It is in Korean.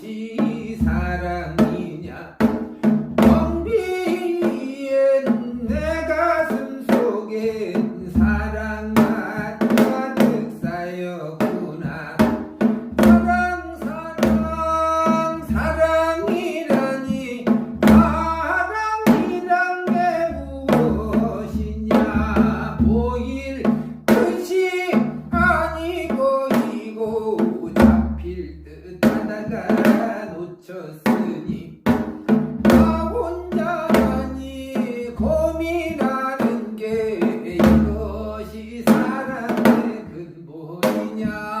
지사랑 고쳤으니 나 혼자만이 고민하는 게 이것이 사랑의 근본이냐?